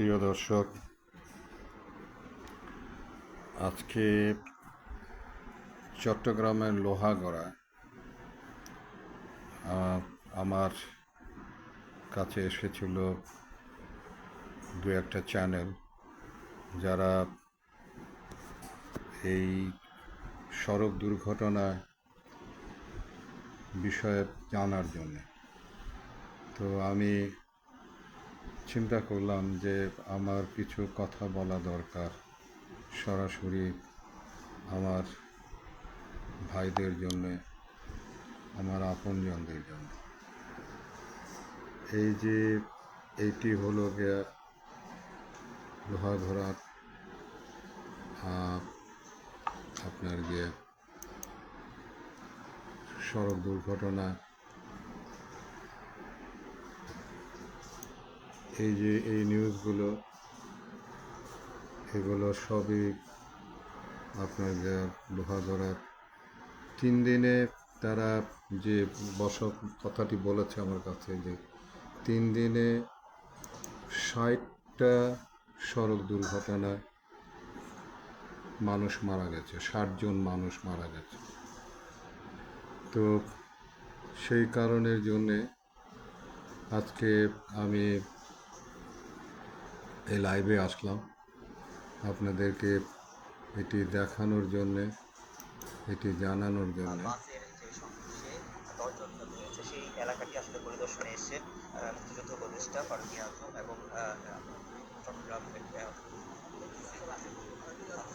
প্রিয় দর্শক, আজকে চট্টগ্রামের লোহাগড়া আমার কাছে এসেছিল দু একটা চ্যানেল যারা এই সড়ক দুর্ঘটনা বিষয়ে জানার জন্যে। তো আমি চিন্তা করলাম যে আমার কিছু কথা বলা দরকার। সরাসরি আমার ভাইদের জন্যে আমার আপনজনদের জন্য। এই যে এইটি হলো গিয়া লোহাঘোড়ার আহ, আপনার গিয়ে সড়ক দুর্ঘটনা এই যে এই নিউজগুলো এগুলো সবই আপনার যে লোহাগড়ার। তিন দিনে তারা যে বসক কথাটি বলেছে আমার কাছে যে তিন দিনে ষাটটা সড়ক দুর্ঘটনায় মানুষ মারা গেছে ষাটজন মানুষ মারা গেছে। তো সেই কারণের জন্যে আজকে আমি এই লাইভে আসলাম। আপনাদেরকে এটি দেখানোর জন্যে এটি জানানোর জন্য। বাসের যে সংঘর্ষে দশজন নিহত হয়েছে সেই এলাকাটি আসলে পরিদর্শনে এসে মুক্তিযুদ্ধ উপদেষ্টা ফারুক আজম এবং চট্টগ্রাম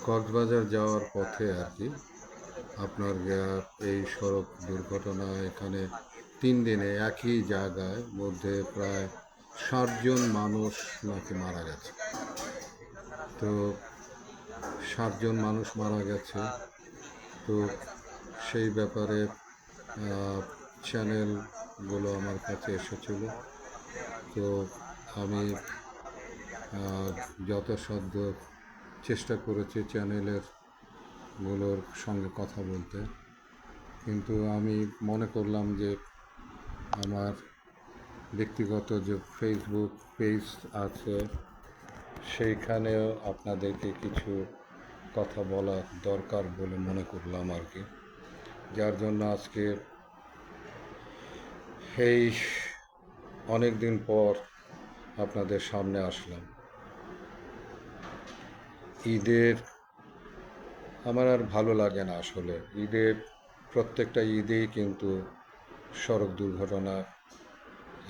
কক্সবাজার যাওয়ার পথে আর কি আপনার এই সড়ক দুর্ঘটনা এখানে তিন দিনে একই জায়গায় মধ্যে প্রায় ষাটজন মানুষ নাকি মারা গেছে। তো ষাটজন মানুষ মারা গেছে। তো সেই ব্যাপারে চ্যানেলগুলো আমার কাছে এসেছিল। তো আমি যথাসাধ্য চেষ্টা করেছি চ্যানেলেরগুলোর সঙ্গে কথা বলতে। কিন্তু আমি মনে করলাম যে আমার ব্যক্তিগত যে ফেসবুক পেজ আছে, সেইখানেও আপনাদেরকে কিছু কথা বলা দরকার বলে মনে করলাম আর কি। যার জন্য আজকে এই অনেক দিন পর আপনাদের সামনে আসলাম। ঈদের, আমার আর ভালো লাগে না আসলে। ঈদের প্রত্যেকটা ঈদেই কিন্তু সড়ক দুর্ঘটনা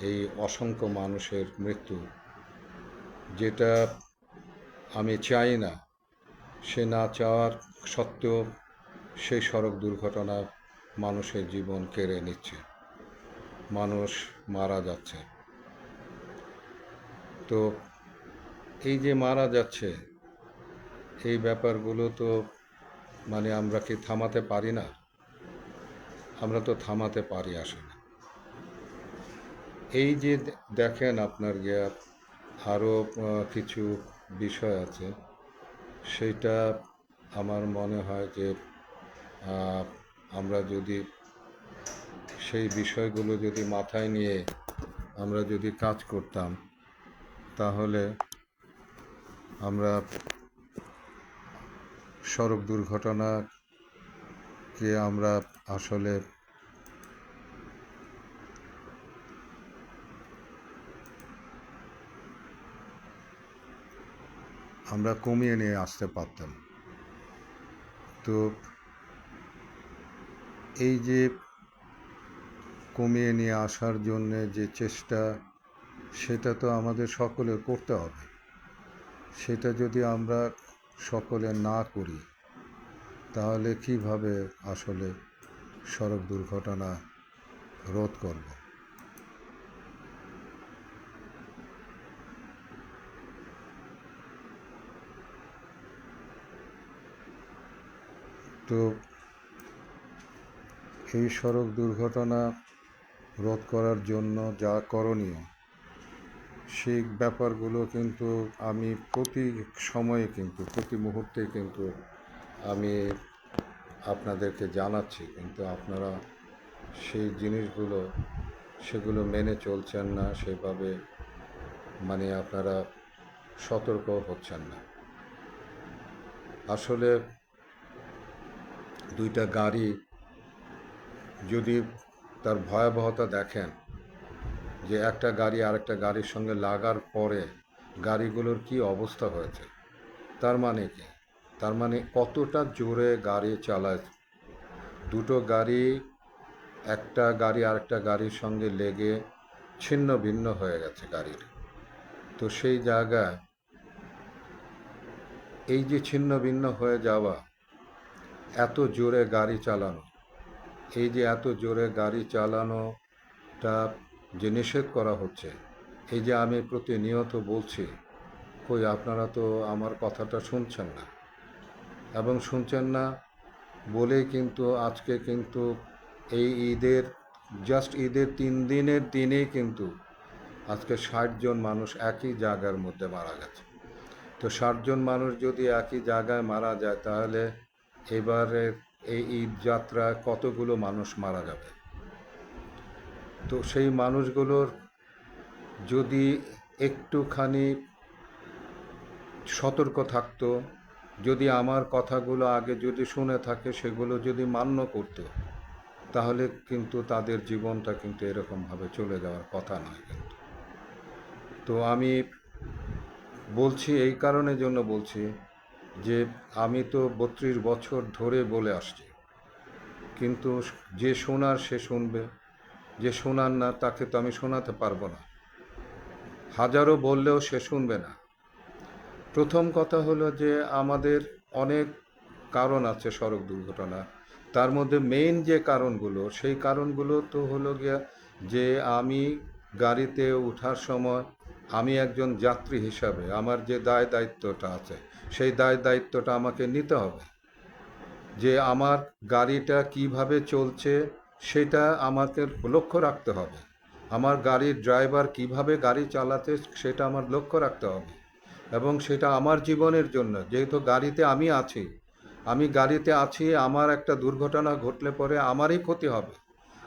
এই অসংখ্য মানুষের মৃত্যু, যেটা আমি চাই না। সে না চাওয়ার সত্ত্বেও সেই সড়ক দুর্ঘটনা মানুষের জীবন কেড়ে নিচ্ছে। মানুষ মারা যাচ্ছে। তো এই যে মারা যাচ্ছে, এই ব্যাপারগুলো তো মানে আমরা কি থামাতে পারি না? আমরা তো থামাতে পারি আসলে। এই যে দেখেন আপনার গিয়া আরও কিছু বিষয় আছে। সেটা আমার মনে হয় যে আমরা যদি সেই বিষয়গুলো যদি মাথায় নিয়ে আমরা যদি কাজ করতাম, তাহলে আমরা সড়ক দুর্ঘটনাকে আমরা আসলে আমরা কমিয়ে নিয়ে আসতে পারতাম। তো এই যে কমিয়ে নিয়ে আসার জন্যে যে চেষ্টা, সেটা তো আমাদের সকলের করতে হবে। সেটা যদি আমরা সকলে না করি, তাহলে কীভাবে আসলে সড়ক দুর্ঘটনা রোধ করব? তো এই সড়ক দুর্ঘটনা রোধ করার জন্য যা করণীয়, সেই ব্যাপারগুলো কিন্তু আমি প্রতি সময়ে কিন্তু, প্রতি মুহূর্তে কিন্তু আমি আপনাদেরকে জানাচ্ছি। কিন্তু আপনারা সেই জিনিসগুলো, সেগুলো মেনে চলছেন না, সেভাবে মানে আপনারা সতর্ক হচ্ছেন না। আসলে দুইটা গাড়ি যদি তার ভয়াবহতা দেখেন যে একটা গাড়ি আরেকটা গাড়ির সঙ্গে লাগার পরে গাড়িগুলোর কি অবস্থা হয়েছে, তার মানে কি? তার মানে কতটা জোরে গাড়ি চালায়? দুটো গাড়ি, একটা গাড়ি আরেকটা গাড়ির সঙ্গে লেগে ছিন্ন ভিন্ন হয়ে গেছে গাড়ির। তো সেই জায়গায় এই যে ছিন্ন ভিন্ন হয়ে যাওয়া এত জোরে গাড়ি চালানো। এই যে এত জোরে গাড়ি চালানোটা যে নিষেধ করা হচ্ছে, এই যে আমি প্রতিনিয়ত বলছি, কই আপনারা তো আমার কথাটা শুনছেন না। এবং শুনছেন না বলেই কিন্তু আজকে কিন্তু এই ঈদের, জাস্ট ঈদের তিন দিনের দিনেই কিন্তু আজকে ষাট জন মানুষ একই জায়গার মধ্যে মারা গেছে। তো ষাটজন মানুষ যদি একই জায়গায় মারা যায়, তাহলে এবারে এই ঈদ যাত্রায় কতগুলো মানুষ মারা যাবে? তো সেই মানুষগুলোর যদি একটুখানি সতর্ক থাকতো, যদি আমার কথাগুলো আগে যদি শুনে থাকে, সেগুলো যদি মান্য করতো, তাহলে কিন্তু তাদের জীবনটা কিন্তু এরকমভাবে চলে যাওয়ার কথা নয় কিন্তু। তো আমি বলছি, এই কারণের জন্য বলছি যে আমি তো বত্রিশ বছর ধরে বলে আসছি। কিন্তু যে শোনার সে শুনবে, যে শোনার না তাকে তো আমি শোনাতে পারব না। হাজারো বললেও সে শুনবে না। প্রথম কথা হলো যে আমাদের অনেক কারণ আছে সড়ক দুর্ঘটনা তার মধ্যে মেইন যে কারণগুলো, সেই কারণগুলো তো হলো গিয়া যে আমি গাড়িতে ওঠার সময় আমি একজন যাত্রী হিসাবে আমার যে দায় দায়িত্বটা আছে, সেই দায় দায়িত্বটা আমাকে নিতে হবে। যে আমার গাড়িটা কীভাবে চলছে, সেটা আমাকে লক্ষ্য রাখতে হবে। আমার গাড়ির ড্রাইভার কীভাবে গাড়ি চালাতে, সেটা আমার লক্ষ্য রাখতে হবে। এবং সেটা আমার জীবনের জন্য, যেহেতু গাড়িতে আমি আছি, আমি গাড়িতে আছি, আমার একটা দুর্ঘটনা ঘটলে পরে আমারই ক্ষতি হবে।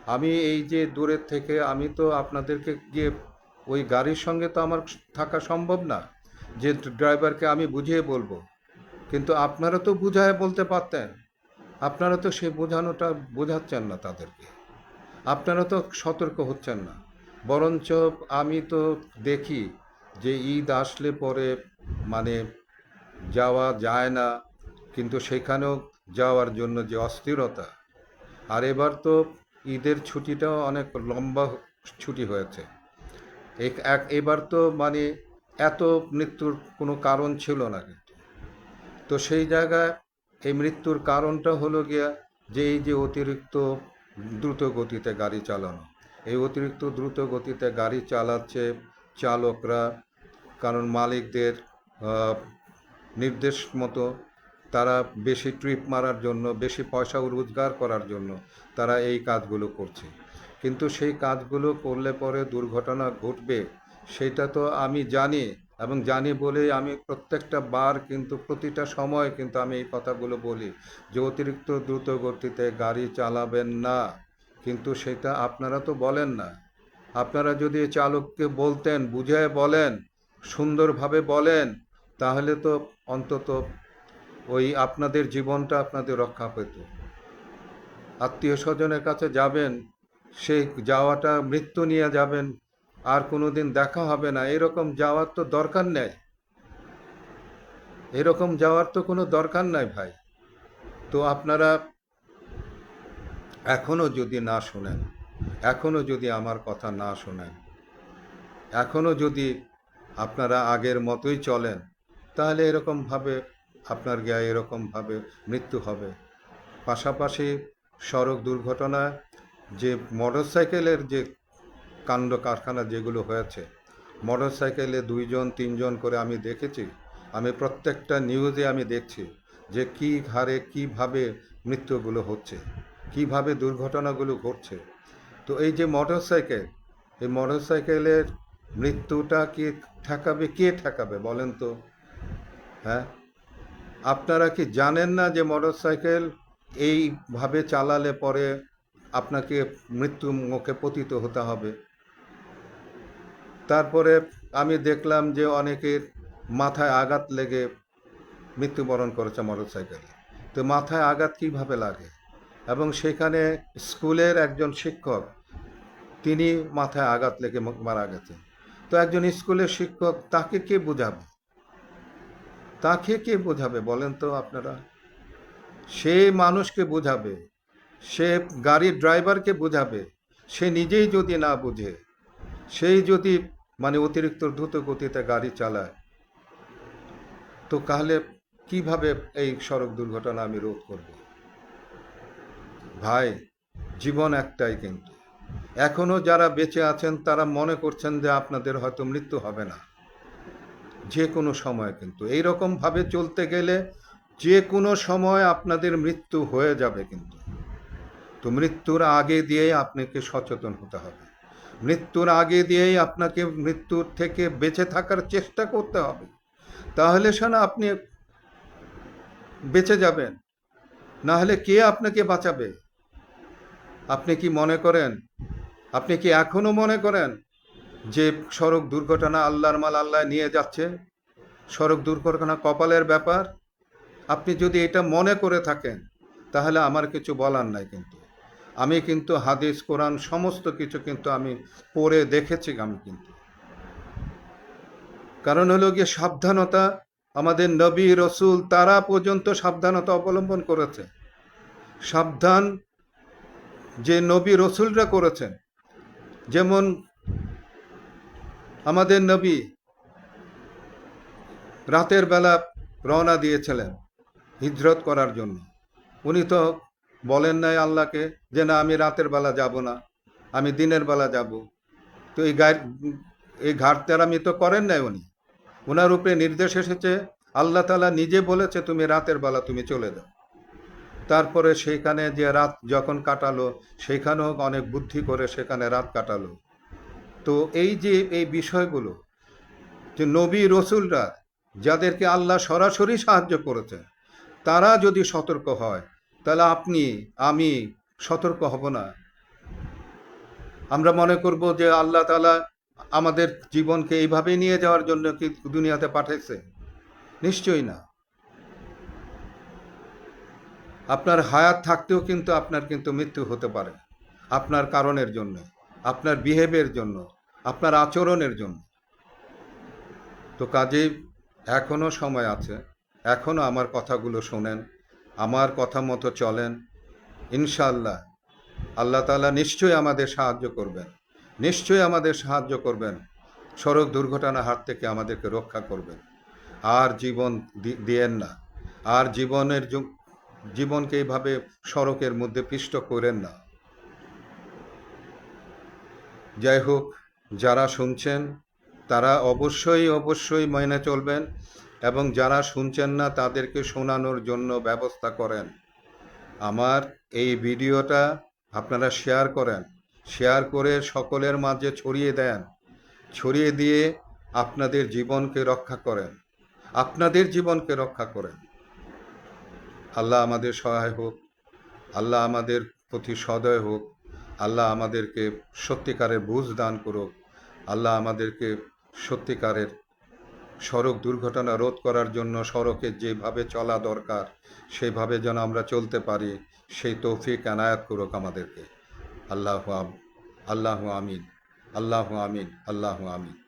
আমি এই যে দূরের থেকে, আমি তো আপনাদেরকে গিয়ে ওই গাড়ির সঙ্গে তো আমার থাকা সম্ভব না। যে ড্রাইভারকে আমি বুঝিয়ে বলব। কিন্তু আপনারা তো বুঝায় বলতে পারতেন। আপনারা তো সে বোঝানোটা বোঝাচ্ছেন না তাদেরকে। আপনারা তো সতর্ক হচ্ছেন না। বরঞ্চ আমি তো দেখি যে ঈদ আসলে পরে মানে যাওয়া যায় না। কিন্তু সেখানেও যাওয়ার জন্য যে অস্থিরতা। আর এবার তো ঈদের ছুটিটাও অনেক লম্বা ছুটি হয়েছে। এক- এবার তো মানে এত মৃত্যুর কোনো কারণ ছিল না কিন্তু। তো সেই জায়গায় এই মৃত্যুর কারণটা হলো গিয়া যে এই যে অতিরিক্ত দ্রুত গতিতে গাড়ি চালানো, এই অতিরিক্ত দ্রুত গতিতে গাড়ি চালাচ্ছে চালকরা, কারণ মালিকদের নির্দেশ মতো তারা বেশি ট্রিপ মারার জন্য, বেশি পয়সা রোজগার করার জন্য তারা এই কাজগুলো করছে। কিন্তু সেই কাজগুলো করলে পরে দুর্ঘটনা ঘটবে, সেটা তো আমি জানি এবং জানি বলেই আমি প্রত্যেকটা বার কিন্তু প্রতিটা সময় কিন্তু আমি এই কথাগুলো বলি যে অতিরিক্ত দ্রুত গতিতে গাড়ি চালাবেন না। কিন্তু সেটা আপনারা তো বলেন না। আপনারা যদি চালককে বলতেন, বুঝায় বলেন, সুন্দরভাবে বলেন, তাহলে তো অন্তত ওই আপনাদের জীবনটা আপনাদের রক্ষা পেত। আত্মীয় স্বজনের কাছে যাবেন সেই যাওয়াটা মৃত্যু নিয়ে যাবেন, আর কোনো দিন দেখা হবে না। এরকম যাওয়ার তো দরকার নেই। এরকম যাওয়ার তো কোনো দরকার নাই ভাই। তো আপনারা এখনও যদি না শোনেন, এখনও যদি আমার কথা না শোনেন, এখনও যদি আপনারা আগের মতোই চলেন, তাহলে এরকমভাবে আপনার গায়ে এরকমভাবে মৃত্যু হবে। পাশাপাশি সড়ক দুর্ঘটনায় যে মোটরসাইকেলের যে কাণ্ড কারখানা যেগুলো হয়েছে, মোটরসাইকেলে দুইজন, তিনজন করে আমি দেখেছি। আমি প্রত্যেকটা নিউজে আমি দেখছি যে কী হারে কীভাবে মৃত্যুগুলো হচ্ছে, কীভাবে দুর্ঘটনাগুলো ঘটছে। তো এই যে মোটরসাইকেল, এই মোটরসাইকেলের মৃত্যুটা কি ঠেকাবে, কে ঠেকাবে বলেন তো? হ্যাঁ? আপনারা কি জানেন না যে মোটরসাইকেল এইভাবে চালালে পরে আপনাকে মৃত্যু মুখে পতিত হতে হবে। তারপরে আমি দেখলাম যে অনেকের মাথায় আঘাত লেগে মৃত্যুবরণ করেছে মোটরসাইকেলে। তো মাথায় আঘাত কীভাবে লাগে? এবং সেখানে স্কুলের একজন শিক্ষক, তিনি মাথায় আঘাত লেগে মারা গেছেন। তো একজন স্কুলের শিক্ষক, তাকে কে বোঝাবে? তাকে কে বোঝাবে? বলেন তো আপনারা। সে মানুষকে বোঝাবে সে গাড়ির ড্রাইভারকে বোঝাবে। সে নিজেই যদি না বুঝে, সেই যদি মানে অতিরিক্ত দ্রুত গতিতে গাড়ি চালায়, তো তাহলে কীভাবে এই সড়ক দুর্ঘটনা আমি রোধ করব? ভাই, জীবন একটাই কিন্তু। এখনও যারা বেঁচে আছেন, তারা মনে করছেন যে আপনাদের হয়তো মৃত্যু হবে না। যে কোনো সময় কিন্তু। এই রকম ভাবে চলতে গেলে যে কোনো সময় আপনাদের মৃত্যু হয়ে যাবে কিন্তু। তো মৃত্যুর আগে দিয়েই আপনাকে সচেতন হতে হবে। মৃত্যুর আগে দিয়েই আপনাকে মৃত্যুর থেকে বেঁচে থাকার চেষ্টা করতে হবে। তাহলে সে না আপনি বেঁচে যাবেন। না হলে কে আপনাকে বাঁচাবে? আপনি কি মনে করেন? আপনি কি এখনও মনে করেন যে সড়ক দুর্ঘটনা আল্লাহর মাল আল্লাহ নিয়ে যাচ্ছে? সড়ক দুর্ঘটনা কপালের ব্যাপার? আপনি যদি এটা মনে করে থাকেন, তাহলে আমার কিছু বলার নাই কিন্তু। আমি কিন্তু হাদিস, কোরআন, সমস্ত কিছু কিন্তু আমি পড়ে দেখেছি আমি কিন্তু। কারণ হলো গিয়ে সাবধানতা আমাদের নবী, রসুল, তারা পর্যন্ত সাবধানতা অবলম্বন করেছে। সাবধান যে নবী, রসুলরা করেছেন। যেমন আমাদের নবী রাতের বেলা রওনা দিয়েছিলেন হিজরত করার জন্য। উনি তো বলেন নাই আল্লাহকে যে, না, আমি রাতের বেলা যাব না, আমি দিনের বেলা যাব। তো এই গায়ের এই ঘাটতেরামি তো করেন নাই উনি। ওনার উপরে নির্দেশ এসেছে, আল্লাহ তালা নিজে বলেছে, তুমি রাতের বেলা তুমি চলে যাও। তারপরে সেইখানে যে রাত যখন কাটালো সেইখানেও অনেক বুদ্ধি করে সেখানে রাত কাটালো। তো এই যে, এই বিষয়গুলো, যে নবী রসুলরা, যাদেরকে আল্লাহ সরাসরি সাহায্য করেছে তারা যদি সতর্ক হয় তাহলে আপনি, আমি সতর্ক হব না। আমরা মনে করব যে আল্লাহ তালা আমাদের জীবনকে এইভাবে নিয়ে যাওয়ার জন্য কি দুনিয়াতে পাঠাইছে। নিশ্চয়ই না। আপনার হায়াত থাকতেও কিন্তু আপনার কিন্তু মৃত্যু হতে পারে। আপনার কারণের জন্য, আপনার বিহেভের জন্য, আপনার আচরণের জন্য। তো কাজেই এখনও সময় আছে এখনও আমার কথাগুলো শোনেন। আমার কথা মতো চলেন। ইনশাল্লাহ আল্লাহ তাআলা নিশ্চয়ই আমাদের সাহায্য করবেন। নিশ্চয়ই আমাদের সাহায্য করবেন। সড়ক দুর্ঘটনা হাত থেকে আমাদেরকে রক্ষা করবেন। আর জীবন দিয়েন না। আর জীবনের জীবনকে এইভাবে সড়কের মধ্যে পিষ্ট করেন না। যাই হোক, যারা শুনছেন, তারা অবশ্যই অবশ্যই মেনে চলবেন। এবং যারা শুনছেন না, তাদেরকে শোনানোর জন্য ব্যবস্থা করেন। আমার এই ভিডিওটা আপনারা শেয়ার করেন। শেয়ার করে সকলের মাঝে ছড়িয়ে দেন। ছড়িয়ে দিয়ে আপনাদের জীবনকে রক্ষা করেন। আপনাদের জীবনকে রক্ষা করেন। আল্লাহ আমাদের সহায় হোক। আল্লাহ আমাদের প্রতি সদয় হোক। আল্লাহ আমাদেরকে সত্যিকারের বুঝ দান করুক। আল্লাহ আমাদেরকে সত্যিকারের সড়ক দুর্ঘটনা রোধ করার জন্য সড়কে যেভাবে চলা দরকার, সেভাবে যেন আমরা চলতে পারি, সেই তৌফিক আনায়াত করুক আমাদেরকে। আল্লাহ আল্লাহ আমিন আল্লাহ আমিন আল্লাহ আমিন।